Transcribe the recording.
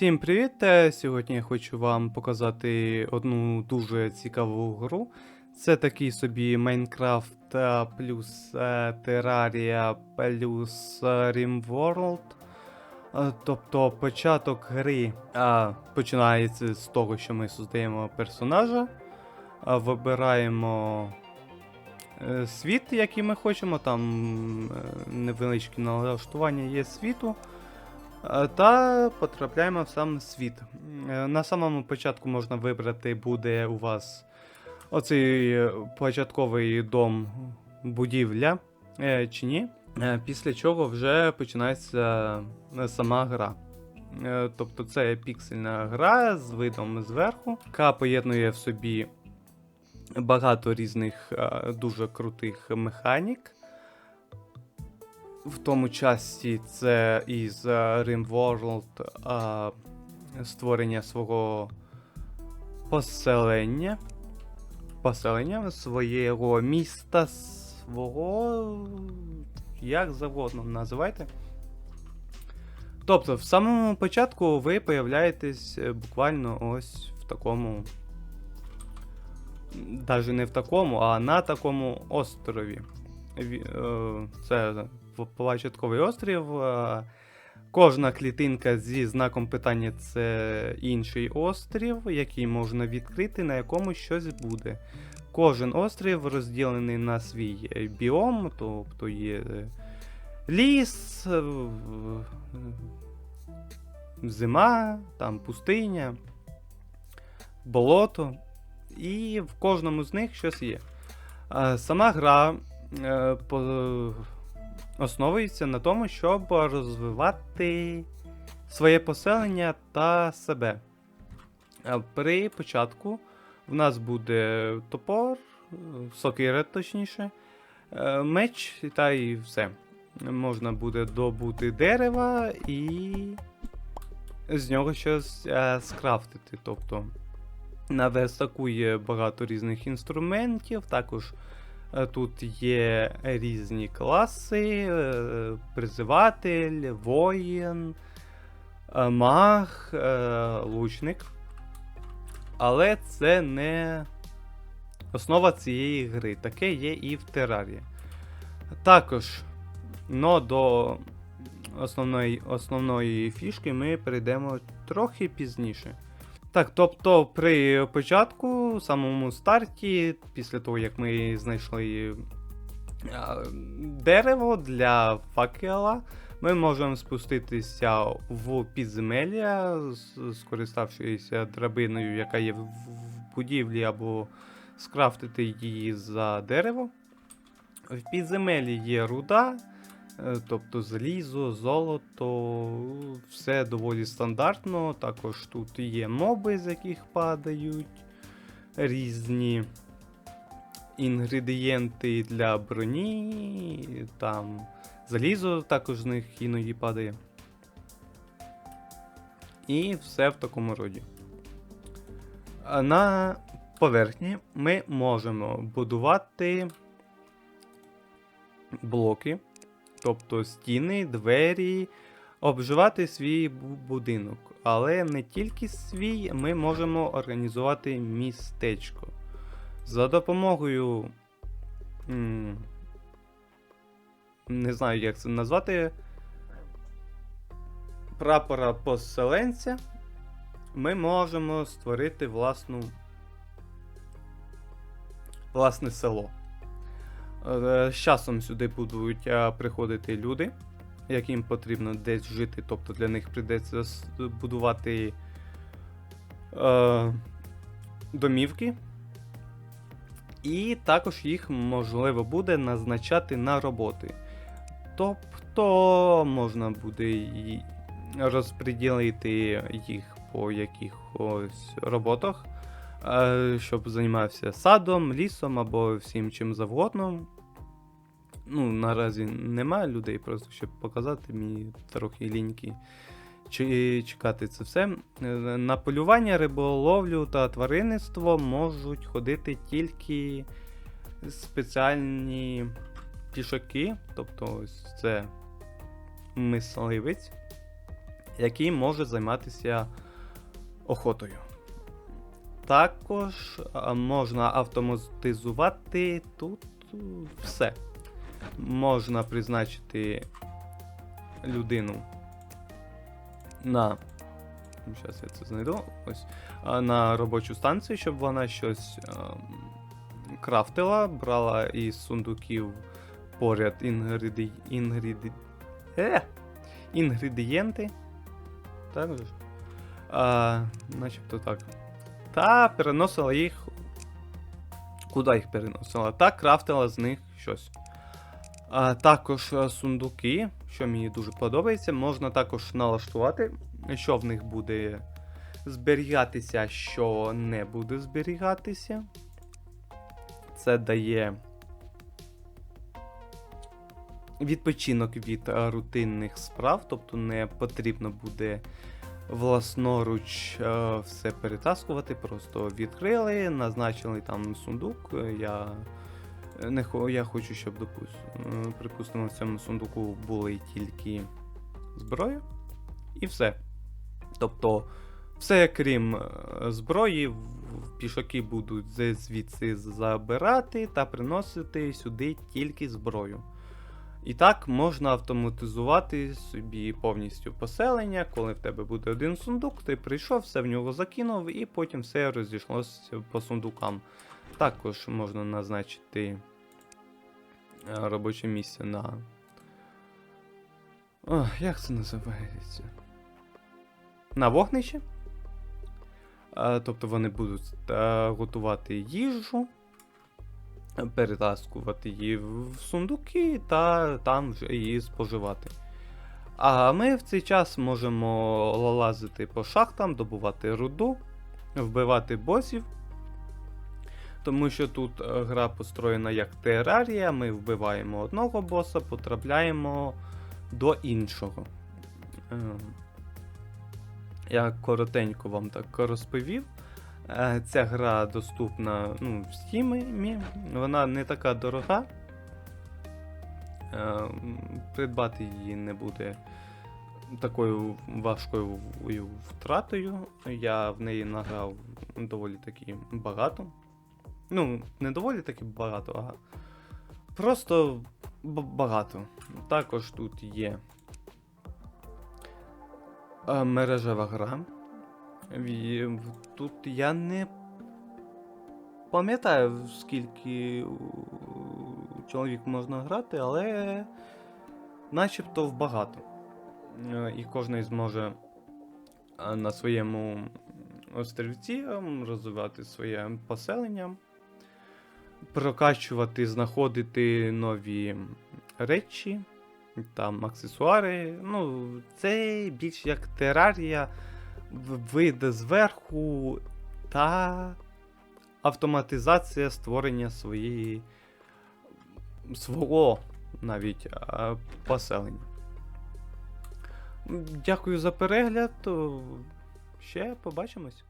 Всім привіт! Е, Сьогодні я хочу вам показати одну дуже цікаву гру. Це такий собі Майнкрафт е, плюс е, плюс е, RimWorld. Тобто початок гри починається з того, що ми создаємо персонажа, вибираємо світ, який ми хочемо, там невеличкі налаштування є світу. Е, Та потрапляємо в сам світ. Е, На самому початку можна вибрати, буде у вас оцей е, початковий дом будівля чи ні. Після чого вже починається сама гра. Тобто це піксельна гра з видом зверху, яка поєднує в собі багато різних дуже крутих механік. В тому часі це із е, RimWorld а, створення свого поселення. Поселення свого міста, свого. Як завгодно називайте. Тобто, в самому початку ви появляєтесь е, буквально ось в такому. Навіть не в такому, а на такому острові. Е, Це початковий острів. е, Кожна клітинка зі знаком питання це інший острів, який можна відкрити, на якому щось буде. Кожен острів розділений на свій е, біом, тобто є е, ліс, зима, там пустиня, болото. І в кожному з них щось є. Сама гра основується на тому, щоб розвивати своє поселення та себе. При початку в нас буде топор, сокира точніше, е, меч та і все. Можна буде добути дерева і з нього щось е, скрафтити. Тобто на верстаку є багато різних інструментів, також тут є різні класи: е, призиватель, воїн, е, маг, е, лучник. Але це не основа цієї гри. Таке є і в Террарі. Також, но до основної, основної фішки ми перейдемо трохи пізніше. Так, тобто при початку, самому старті, після того, як ми знайшли а, дерево для факела, ми можемо спуститися в підземелля, скориставшись драбиною, яка є в будівлі, або скрафтити її за дерево. В підземелі є руда, е, тобто залізо, золото, все доволі стандартно. Також тут є моби, з яких падають різні інгредієнти для броні, там залізо також з них іноді падає. І все в такому роді. На поверхні ми можемо будувати блоки, тобто стіни, двері, обживати свій будинок. Але не тільки свій, ми можемо організувати містечко. За допомогою. Не знаю, як це назвати. Прапора поселенця. Ми можемо створити власну. Власне село. Е, З часом сюди будуть е, приходити люди, яким потрібно десь жити, тобто для них прийдеться будувати е, домівки. І також їх можливо буде назначати на роботи. Тобто можна буде розподілити їх по якихось роботах, щоб займався садом, лісом або всім чим завгодно. Ну, наразі немає людей, просто щоб показати мені трохи ліньки чи чекати це все. Е, На полювання, риболовлю та тваринництво можуть ходити тільки спеціальні пішаки, тобто ось це мисливець, який може займатися охотою. Також можна автоматизувати тут е, все. Можна призначити людину на. Зараз я це знайду. Ось. На робочу станцію, щоб вона щось ем, крафтила, брала із сундуків поряд інгреді... Інгреді... Е! інгредієнти. Так же? А, начебто так. Та переносила їх. Куди їх переносила? Та крафтила з них щось. А, також е, сундуки, що мені дуже подобається, можна також налаштувати, що в них буде зберігатися, що не буде зберігатися. Це дає відпочинок від е, рутинних справ, тобто не потрібно буде власноруч е, все перетаскувати, просто відкрили, назначили там сундук. е, Я, не, я хочу, щоб, е, припустимо, в цьому сундуку були тільки зброя і все. Тобто, все крім зброї, пішаки будуть звідси забирати та приносити сюди тільки зброю. І так можна автоматизувати собі повністю поселення, коли в тебе буде один сундук, ти прийшов, все в нього закинув, і потім все розійшлося по сундукам. Також можна назначити е, робоче місце на. О, як це називається? На вогнище. Е, Тобто вони будуть е, готувати їжу, перетаскувати її в сундуки та там вже її споживати. А ми в цей час можемо лазити по шахтам, добувати руду, вбивати босів. Тому що тут е, гра построєна як терарія, ми вбиваємо одного боса, потрапляємо до іншого. Е, Я коротенько вам так розповів. Е, Ця гра доступна ну, в Steam, вона не така дорога. Е, Придбати її не буде такою важкою втратою. Я в неї награв доволі таки багато. Ну, не доволі таки багато, а просто багато. Також тут є е, мережева гра. Тут я не пам'ятаю, скільки чоловік можна грати, але начебто в багато. Е, І кожен зможе е, на своєму острівці ем, розвивати своє поселення, прокачувати, знаходити нові речі, там аксесуари. Ну, це більш як терарія вийде зверху та автоматизація створення своєї свого навіть поселення. Дякую за перегляд. Ще побачимось.